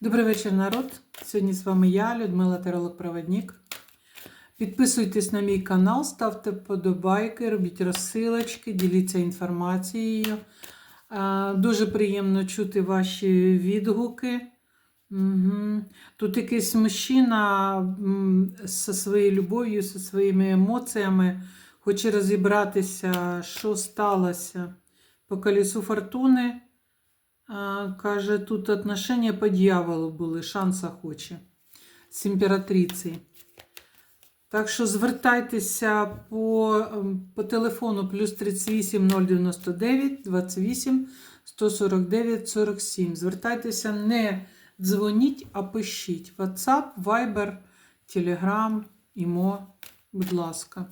Добрий вечір, народ. Сьогодні з вами я, Людмила Теролог-Проводник. Підписуйтесь на мій канал, ставте вподобайки, робіть розсилочки, діліться інформацією. Дуже приємно чути ваші відгуки. Угу. Тут якийсь мужчина зі своєю любов'ю, зі своїми емоціями хоче розібратися, що сталося по колесу фортуни. Каже, тут отношения по дьяволу були, шанса хоче з імператрицею. Так що звертайтеся по, по телефону плюс 38 099 28 149 47. Звертайтеся, не дзвоніть, а пишіть. WhatsApp, Viber, Telegram, Імо, будь ласка.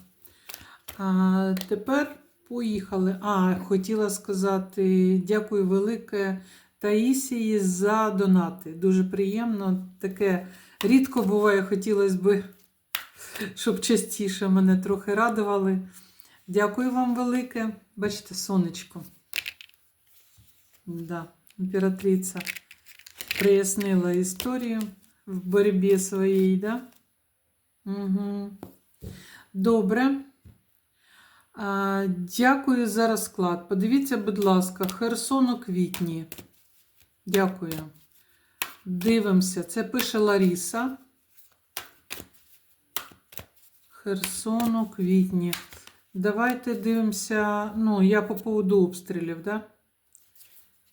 А, тепер поїхали. А, хотіла сказати дякую велике Таїсії за донати. Дуже приємно. Таке рідко буває, хотілося б, щоб частіше мене трохи радували. Дякую вам велике. Бачите, сонечко. Да, імператриця прояснила історію в боротьбі своїй, да? Угу. Добре. Дякую за розклад. Подивіться, будь ласка, Херсон у квітні. Дякую. Дивимося. Це пише Ларіса. Херсон у квітні. Давайте дивимося. Ну, я по поводу обстрілів, да?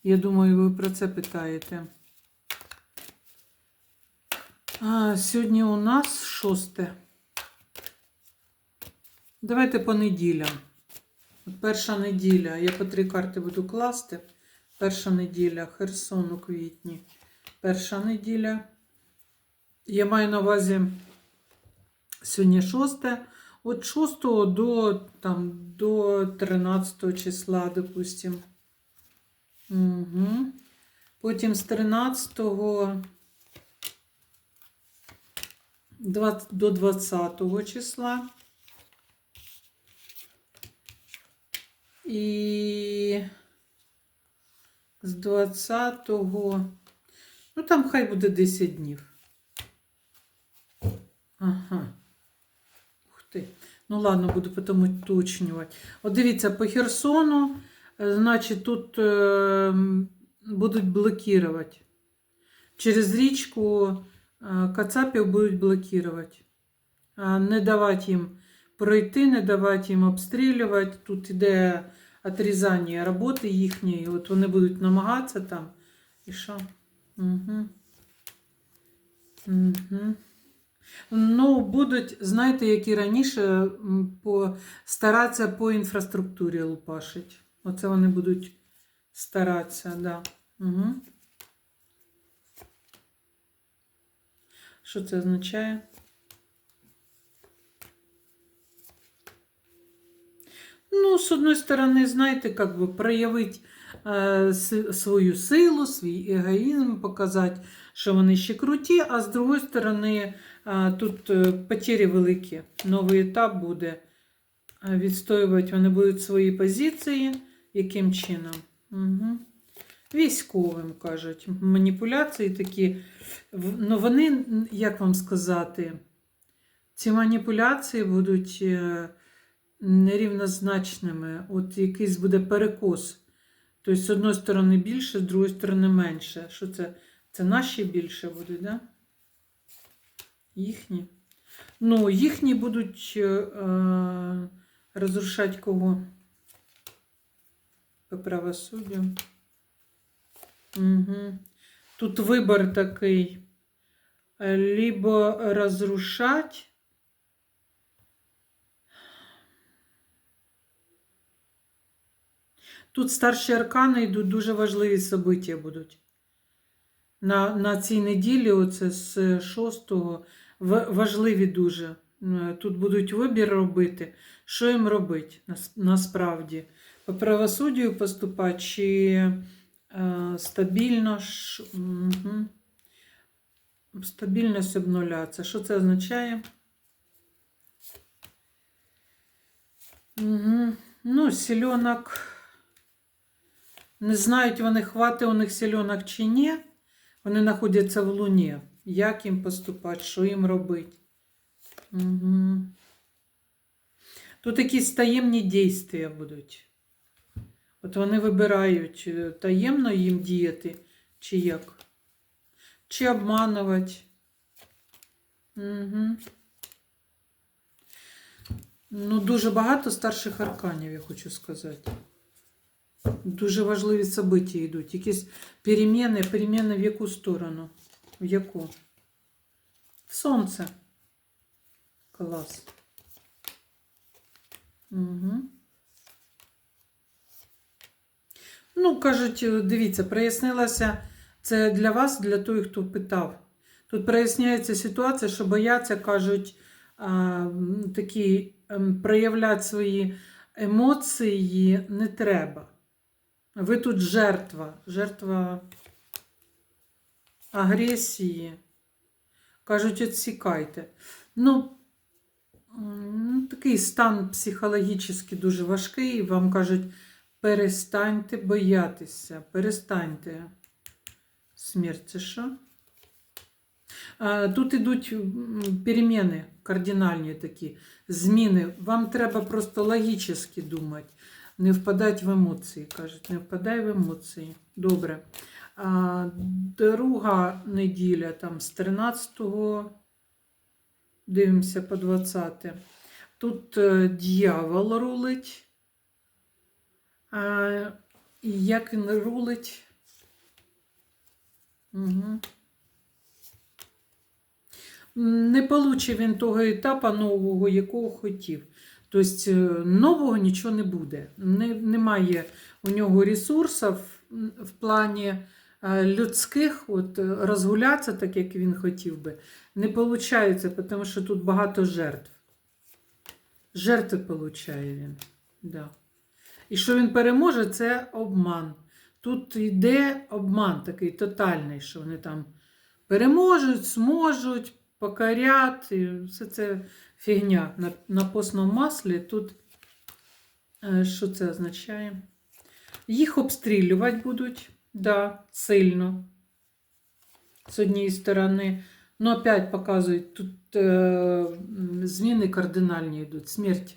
Я думаю, ви про це питаєте. А, Сьогодні у нас шосте. Давайте по неділям. Перша неділя. Я по три карти буду класти. Перша неділя Херсон у квітні. Перша неділя. Я маю на увазі сьогодні 6. От 6 до, там, до 13 числа, допустим. Угу. Потім з 13 до 20 числа. І з 20-го, ну там хай буде 10 днів. Ага. Ух ти. Ну ладно, буду потім уточнювати. От дивіться, по Херсону, е, значить, тут е, будуть блокувати. Через річку е, Кацапів будуть блокувати. Не давати їм пройти, не давати їм обстрілювати. Тут іде отрізання роботи їхньої. От вони будуть намагатися там. І що? Угу. Угу. Ну, будуть, знаєте, як і раніше, по, старатися по інфраструктурі лупашить. Оце вони будуть старатися, да. Угу. Що це означає? Ну, с одной стороны, знаете, как бы проявить с- свою силу, свій егоїзм, показати, що вони ще круті, а з другої сторони, е, тут е, потери великі. Новий етап буде е, відстоювати. Вони будуть свої позиції. Яким чином? Угу. Військовим кажуть. Маніпуляції такі. Ну, вони, як вам сказати, ці маніпуляції будуть. е, нерівнозначними. От якийсь буде перекос. Тобто, з одної сторони більше, з другої сторони менше. Що це? Це наші більше будуть, да? Їхні. Ну, їхні будуть е, розрушати кого? По правосуддю. Угу. Тут вибор такий. Е, Либо розрушать, Тут старші аркани йдуть дуже важливі события будуть. На на цій неділі, оце з 6-го, важливі дуже. Е, Тут будуть вибір робити, що їм робити насправді. По правосуддю поступати чи е, стабільно. Ш, угу. Стабільність обнуляться. Що це означає? Угу. Ну, сільонок. Не знають вони, хватить у них сільонок чи ні. Вони знаходяться в Луні. Як їм поступати, що їм робити? Угу. Тут якісь таємні дійства будуть. От вони вибирають, е, таємно їм діяти, чи як? Чи обманувати. Угу. Ну, дуже багато старших арканів, я хочу сказати. Дуже важливі события йдуть. Якісь переміни, переміни в яку сторону? В яку? В сонце. Клас. Угу. Ну, кажуть, дивіться, прояснилося це для вас, для той, хто питав. Тут проясняється ситуація, що бояться, кажуть, такі ем, проявляти свої емоції не треба. Ви тут жертва, жертва агресії. Кажуть, відсікайте. Ну, такий стан психологічний дуже важкий. Вам кажуть, перестаньте боятися, перестаньте. Смерть це що? Тут ідуть м, переміни кардинальні такі, зміни. Вам треба просто логічно думати, не впадати в емоції. Кажуть, не впадай в емоції. Добре. А, друга неділя там з 13, го дивимося по 20. Тут е, дьявол рулить. А, і як він рулить? Угу. Не получив він того етапу нового, якого хотів. Тобто е, нового нічого не буде. Не, немає у нього ресурсів в плані е, людських от, розгулятися, так як він хотів би. Не виходить, тому що тут багато жертв. Жертви получає він. Да. І що він переможе, це обман. Тут йде обман такий тотальний, що вони там переможуть, зможуть, покорять. І все це фігня. На, на постному маслі тут е, що це означає? Їх обстрілювати будуть, да, сильно. З однієї сторони. Ну, опять показують, тут е, зміни кардинальні йдуть. Смерть.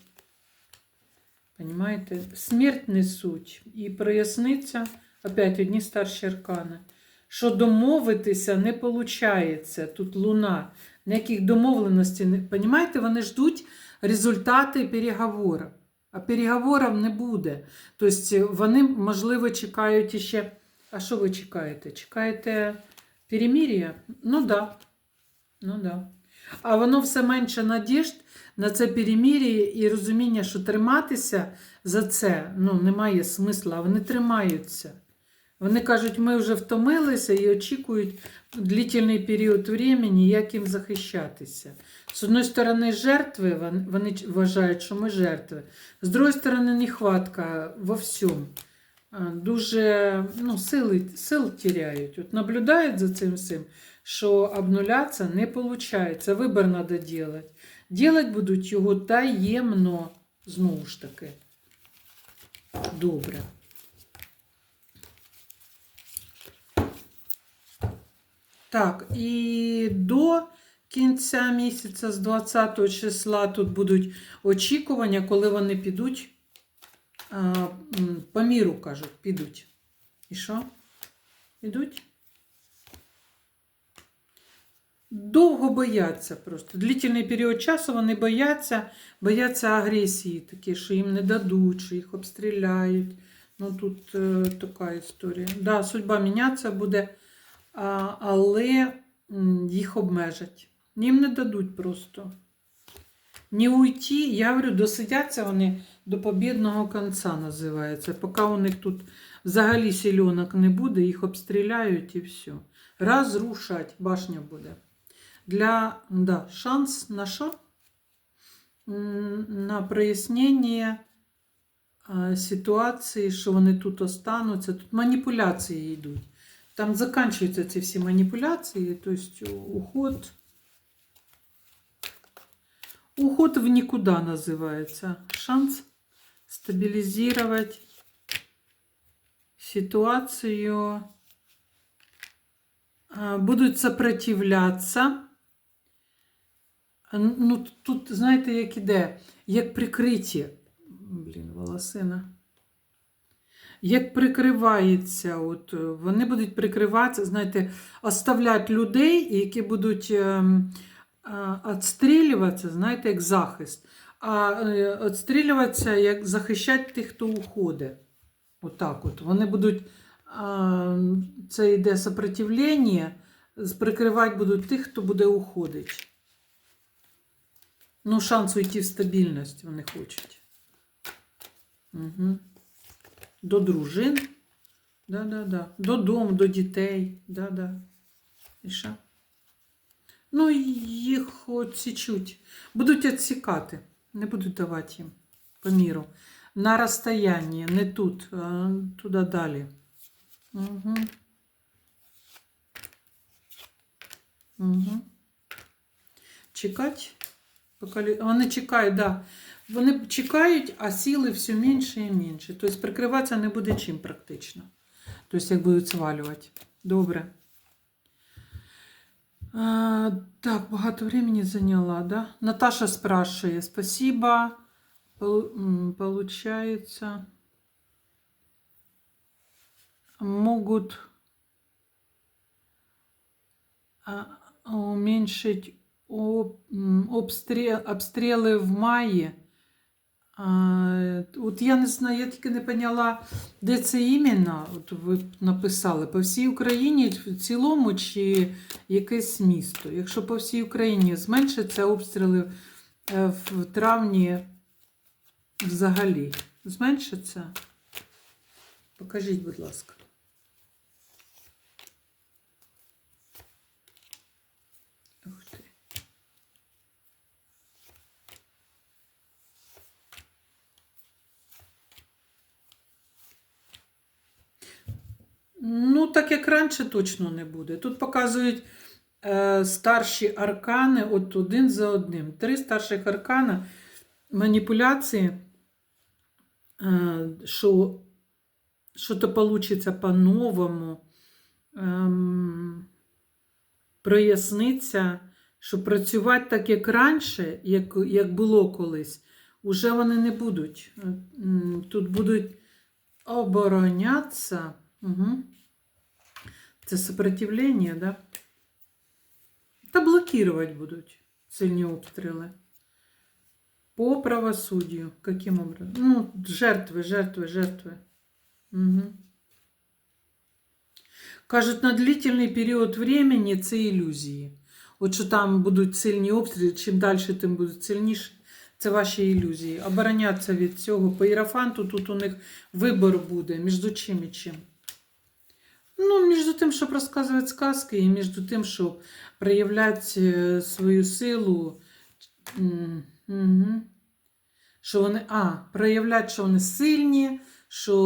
Понимаєте? Смерть несуть. І проясниться, опять одні старші аркани, що домовитися не виходить. Тут луна. Ніяких домовленостей. Понимаєте, вони ждуть результати переговорів. А переговорів не буде. Тобто вони, можливо, чекають іще. А що ви чекаєте? Чекаєте перемир'я? Ну. Да. Ну да. А воно все менше надіжд на це перемір'я і розуміння, що триматися за це ну, немає смисла, а вони тримаються. Вони кажуть, ми вже втомилися і очікують длительний період времени, як їм захищатися. З одної сторони, жертви, вони вважають, що ми жертви. З другої сторони, нехватка во всьому. Дуже ну, сили, сил теряють. От наблюдають за цим всім, що обнулятися не виходить. Вибір треба робити. Ділать будуть його таємно, знову ж таки. Добре. Так, і до кінця місяця, з 20 числа, тут будуть очікування, коли вони підуть а, по міру, кажуть, підуть. І що? Підуть? Довго бояться просто. Длительний період часу вони бояться, бояться агресії, такі, що їм не дадуть, що їх обстріляють. Ну тут е, така історія. Да, судьба мінятися буде, але їх обмежать. Їм не дадуть просто. Не уйти, я говорю, досидяться вони до побідного кінця називається. Поки у них тут взагалі сільонок не буде, їх обстріляють і все. Розрушать, башня буде. Для да, шанс на що? На прояснення ситуації, що вони тут остануться. Тут маніпуляції йдуть. Там закінчуються ці всі маніпуляції, тобто уход. Уход в никуда называется. Шанс стабилизировать ситуацию а, будуть сопротивлятися. Ну, тут, знаєте, як іде, як прикриті. Блін, волосина. Як прикривається, от е, вони будуть прикриватися, знаєте, оставлять людей, які будуть ем, а, відстрілюватися, знаєте, як захист. А е, відстрілюватися, як захищати тих, хто уходить. Отак от. Вони будуть, це йде сопротивлення, прикривати будуть тих, хто буде уходити. Ну, шанс уйти в стабільність вони хочуть. Угу. До дружин. Да-да-да. Додому, до дітей. Да-да. І що? Ну, їх відсічуть. Будуть відсікати. Не будуть давати їм по міру. На розстоянні, не тут, а туди далі. Угу. Угу. Чекать. Поки... Вони чекають, да. Вони чекають, а сили все менше і менше. Тобто прикриватися не буде чим практично. Тобто, як будуть свалювати. Добре. А, так, багато времени зайняла, да? Наташа спрашивает. Спасибо. Полу- м, Получается, могут уменьшить об- обстрел, обстріли в маї. От я не знаю, я тільки не поняла, де це іменно. От ви написали по всій Україні в цілому чи якесь місто. Якщо по всій Україні зменшаться обстріли е, в травні взагалі. Зменшиться? Покажіть, будь ласка. Ух ти. Ну, так як раніше точно не буде. Тут показують е, старші аркани от один за одним. Три старших аркана маніпуляції, е, що що-то получиться по-новому, ем, проясниться, що працювати так, як раніше, як, як було колись, уже вони не будуть. Е, Тут будуть оборонятися. Угу. Це сопротивлення, да? Та блокувати будуть сильні обстріли. По правосуддю. Каким образом? Ну, жертви, жертви, жертви. Угу. Кажуть, на длительний період времени це ілюзії. От що там будуть сильні обстріли, чим далі, тим будуть сильніші. Це ваші ілюзії. Оборонятися від цього. По ірафанту тут у них вибор буде між чим і чим. Ну, між тим, щоб розказувати сказки, і між тим, щоб проявляти е, свою силу. Угу. Що вони, а, проявляти, що вони сильні, що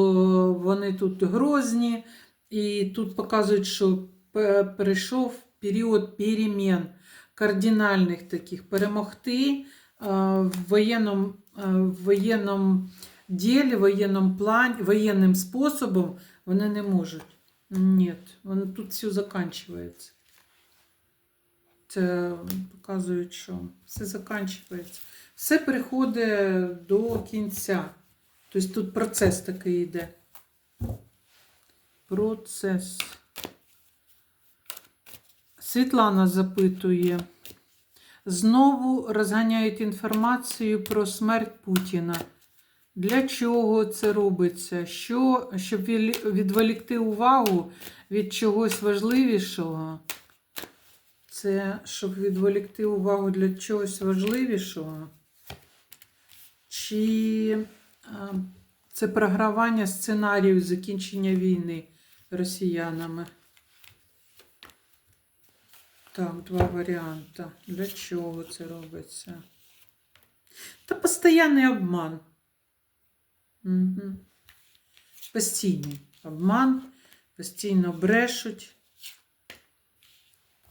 вони тут грозні. І тут показують, що перейшов період перемін, кардинальних таких, перемогти е, в воєнному, е, в воєнному ділі, воєнному плані, воєнним способом вони не можуть. Ні, воно тут все закінчується. Це показують, що все закінчується. Все приходить до кінця. Тобто тут процес такий йде. Процес. Світлана запитує. Знову розганяють інформацію про смерть Путіна. Для чого це робиться? Що, щоб відволікти увагу від чогось важливішого? Це щоб відволікти увагу для чогось важливішого? Чи це програвання сценарію закінчення війни росіянами? Так, два варіанти. Для чого це робиться? Та постійний обман. Угу. Постійний обман, постійно брешуть.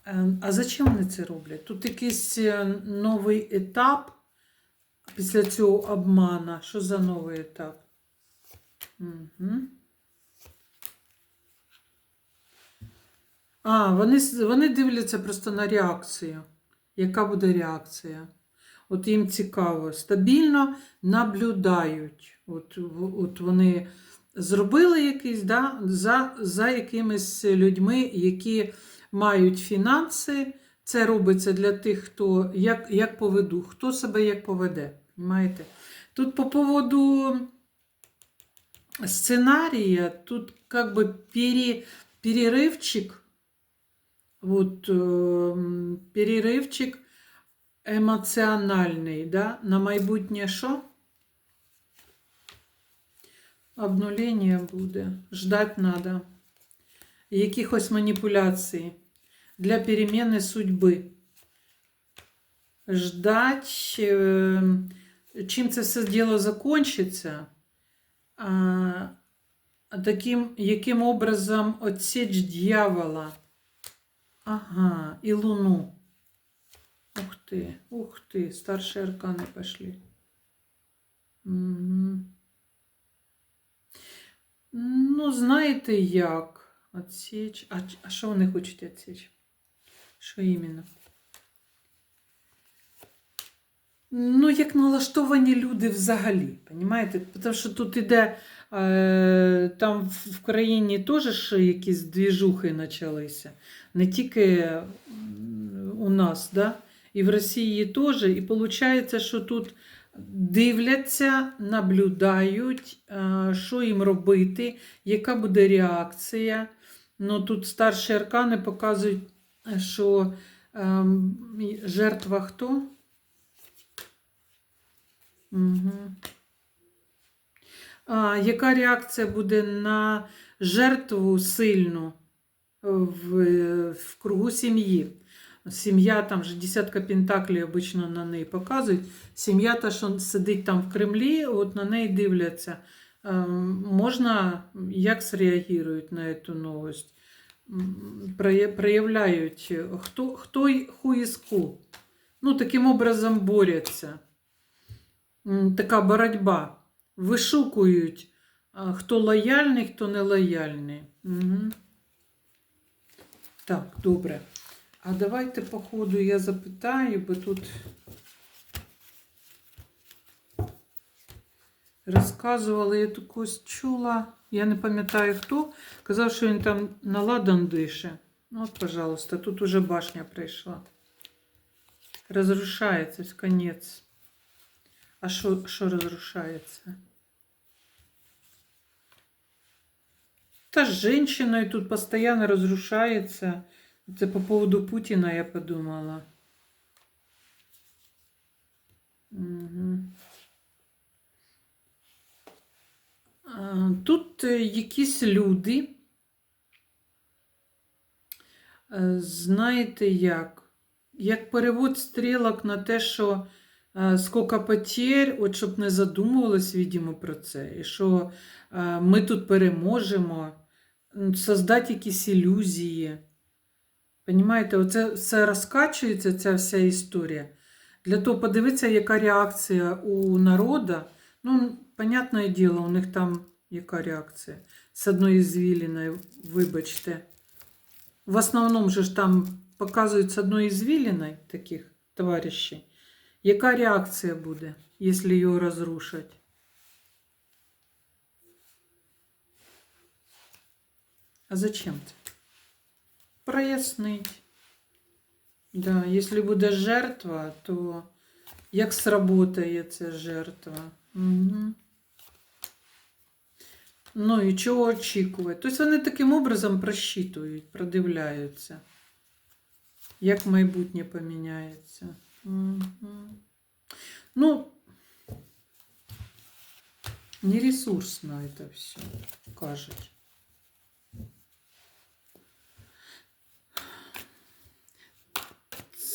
Е, А зачем вони це роблять? Тут якийсь е, новий етап після цього обмана. Що за новий етап? Угу. А, вони, вони дивляться просто на реакцію. Яка буде реакція? От їм цікаво. Стабільно наблюдають. От, в- от вони зробили якийсь, да, за, за якимись людьми, які мають фінанси. Це робиться для тих, хто як, як поведу, хто себе як поведе. Понимаєте? Тут по поводу сценария, тут как бы пере, перерывчик, вот эм, перерывчик емоціональний, да? на майбутнє що? Обнулення буде. Ждать надо. Якихось маніпуляцій для переміни судьби. Ждать, е, чим це все діло закончиться, таким, яким образом отсечь дьявола. Ага, і луну. Ух ты, ух ты, старшие арканы пошли. Мгм. Ну, знаєте як? Отсіч. А, ч- а що вони хочуть відсіч? Що іменно? Ну, як налаштовані люди взагалі, понімаєте? Тому що тут іде, е, там в в країні теж ж якісь двіжухи почалися. Не тільки м, у нас, да? І в Росії теж. І виходить, що тут дивляться, наблюдають, е, що їм робити, яка буде реакція. Ну, тут старші аркани показують, що ем, жертва хто? Угу. А, яка реакція буде на жертву сильну в, в кругу сім'ї? Сім'я там же десятка пентаклів обично на неї показують. Сім'я та, що сидить там в Кремлі, от на неї дивляться. Ем, Можна, як зреагують на цю новость? Проявляють, хто, хто who. Ну, таким образом борються. Така боротьба. Вишукують, хто лояльний, хто не лояльний. Угу. Так, добре. А давайте, по ходу, я запитаю, бо тут розказували, я тут когось чула, я не пам'ятаю хто. Казав, що він там на ладан дише. Ну, От, пожалуйста, тут уже башня прийшла. Розрушається конець. А що, що розрушається? Та з женщиною тут постійно розрушається. Це по поводу Путіна я подумала. Угу. Тут е, якісь люди, е, знаєте як, як перевод стрілок на те, що е, скільки потерь, от щоб не задумувалось, відомо, про це, і що ми тут переможемо, создати якісь ілюзії. Понімаєте, оце все розкачується, ця вся історія. Для того подивитися, яка реакція у народу. Ну, понятне діло, у них там яка реакція. З одної звіліною, вибачте. В основному же ж там показують з одної звіліною таких товаришів. Яка реакція буде, якщо його розрушать? А зачем це? Прояснить. Да, якщо буде жертва, то як сработає ця жертва? Угу. Ну і чого очікувати? Тобто вони таким образом просчитують, продивляються, як майбутнє поміняється. Угу. Ну, нересурсно це все, кажуть.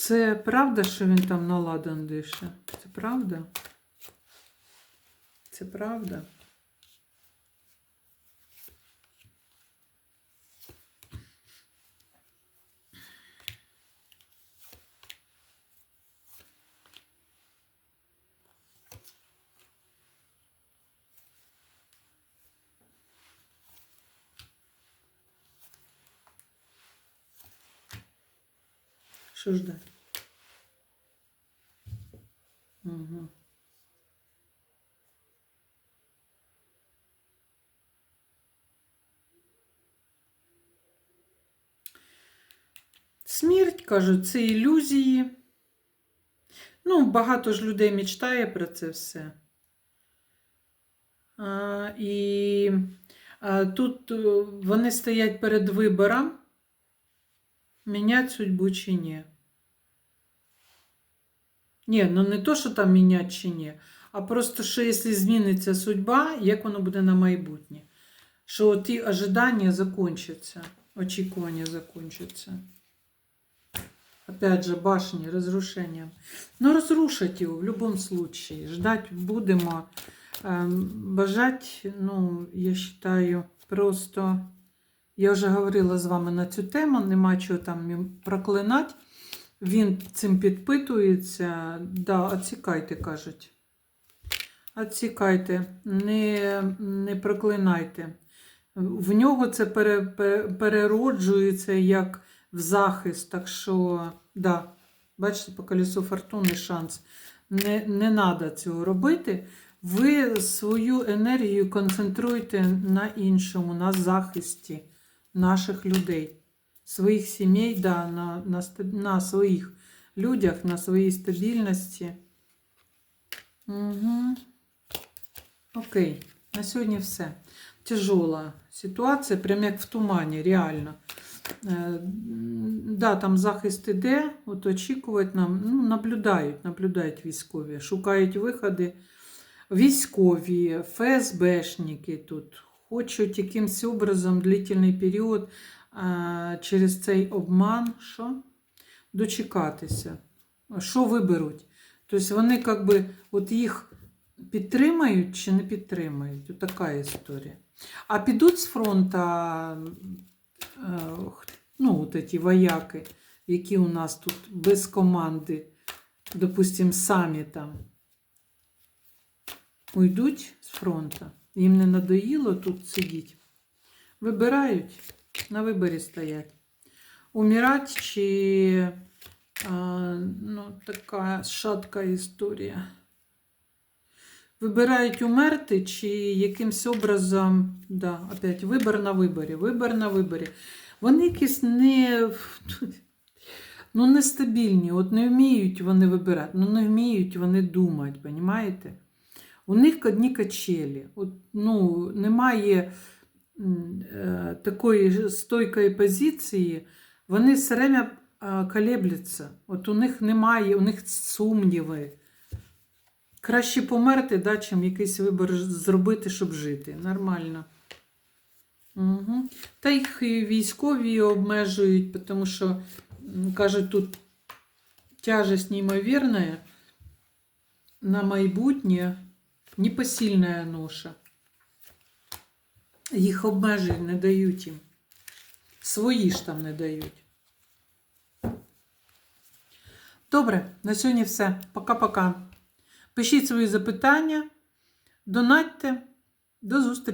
Це правда, що він там на ладан дише? Це правда? Це правда? Що ждать? Кажуть, це ілюзії. Ну, багато ж людей мечтає про це все. А, і а, тут е, вони стоять перед вибором, міняти судьбу чи ні. Ні, ну не то, що там міняти чи ні, а просто, що якщо зміниться судьба, як воно буде на майбутнє. Що ті ожидання закончаться, очікування закончаться. Опять же, башни, разрушением. Но разрушить его в любом случае. Ждать будемо. Ем, Бажать, ну, я считаю, просто. Я вже говорила з вами на цю тему, нема чого там проклинати. Він цим підпитується. Да, оцікайте, кажуть. Оцікайте, не, не проклинайте. В нього це пере, пере- перероджується як в захист. Так що, да, бачите, по колесу фортуни шанс. Не, не треба цього робити. Ви свою енергію концентруйте на іншому, на захисті наших людей, своїх сімей, да, на, на, на своїх людях, на своїй стабільності. Угу. Окей, на сьогодні все. Тяжела ситуація, прям як в тумані, реально. Е, Да, там захист іде, от очікувати нам, ну, наблюдають, наблюдають військові, шукають виходи. Військові, ФСБшники тут хочуть якимось образом длительний період а, через цей обман що? дочекатися. Що виберуть? Тобто вони як би, от їх підтримають чи не підтримають. От така історія. А підуть з фронту е, ну, от ці вояки, які у нас тут без команди, допустим, самі там уйдуть з фронту. Їм не надоїло тут сидіти. Вибирають, на виборі стоять. Умирать чи а, ну, така шатка історія. Вибирають умерти, чи якимсь образом, да, опять, вибор на виборі, вибор на виборі. Вони якісь не, ну, нестабільні, от не вміють вони вибирати, ну не вміють вони думати, розумієте? У них одні качелі. От, ну, немає е, такої стойкої позиції, вони все время колебляться. От у них немає, у них сумніви. Краще померти, да, чим якийсь вибір зробити, щоб жити. Нормально. Угу. Та їх і військові обмежують, тому що, кажуть, тут тяжесть неймовірна на майбутнє непосильна ноша. Їх обмежують, не дають їм. Свої ж там не дають. Добре, на сьогодні все. Пока-пока. Пишіть свої запитання, донатьте. До зустрічі.